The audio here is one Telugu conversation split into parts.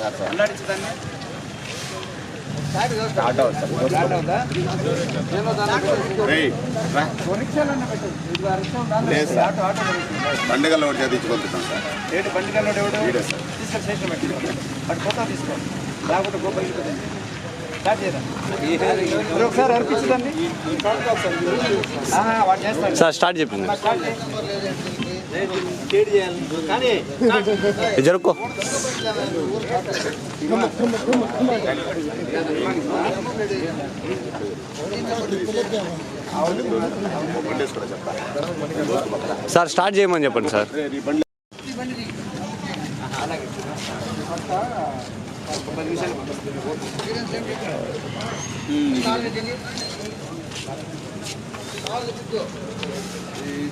అల్లాడించదాన్ని స్టార్ట్ ఆ ఒకటి చదివించుకుంటున్నాం సార్ ఏంటి బండి కన్నాడు ఎవడు తీసుకొని స్టేషన్ పెట్టుకోండి అటు ఫోటో తీసుకో లేకపోతే గోప స్టార్ట్ చేయరా ఒకసారి అనిపించదండి సార్ స్టార్ట్ చెప్పింది జరుక్కో. సార్ స్టార్ట్ చేయమని చెప్పండి సార్.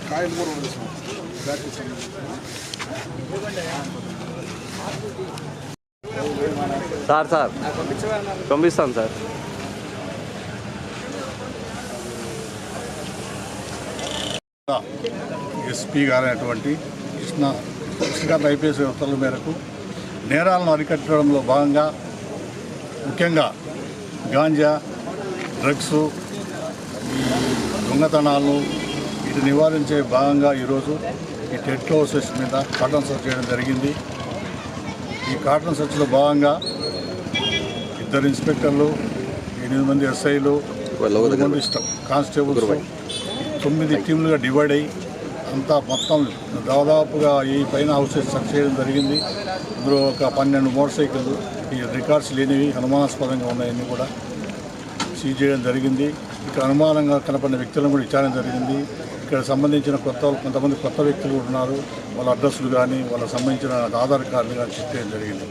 కాయలు కూడా బండి సార్ సార్. పంపిస్తాను సార్. ఎస్పీ గారైనటువంటి కృష్ణ కృష్ణకాంత్ ఐపీఎస్ వ్యవస్థల మేరకు నేరాలను అరికట్టడంలో భాగంగా ముఖ్యంగా గాంజా డ్రగ్స్ దొంగతనాలు ఇది నివారించే భాగంగా ఈరోజు ఈ టెట్ హౌసెస్ మీద కాటన్ సర్చ్ చేయడం జరిగింది. ఈ కాటన్ సర్చ్లో భాగంగా ఇద్దరు ఇన్స్పెక్టర్లు ఎనిమిది మంది ఎస్ఐలు మంది స్ట- కానిస్టేబుల్స్ తొమ్మిది టీంలుగా డివైడ్ అయ్యి అంతా మొత్తం దాదాపుగా ఈ పైన హౌసెస్ సెర్చ్ చేయడం జరిగింది. ఇందులో ఒక పన్నెండు మోటార్ సైకిళ్ళు ఈ రికార్డ్స్ లేనివి అనుమానాస్పదంగా ఉన్నాయన్నీ కూడా సీజ్ చేయడం జరిగింది. ఇక్కడ అనుమానంగా కనపడిన వ్యక్తులను కూడా విచారణ జరిగింది. ఇక్కడ సంబంధించిన కొత్త కొంతమంది కొత్త వ్యక్తులు కూడా ఉన్నారు. వాళ్ళ అడ్రస్లు కానీ వాళ్ళకి సంబంధించిన ఆధార్ కార్డులు కానీ చెక్ చేయడం జరిగింది.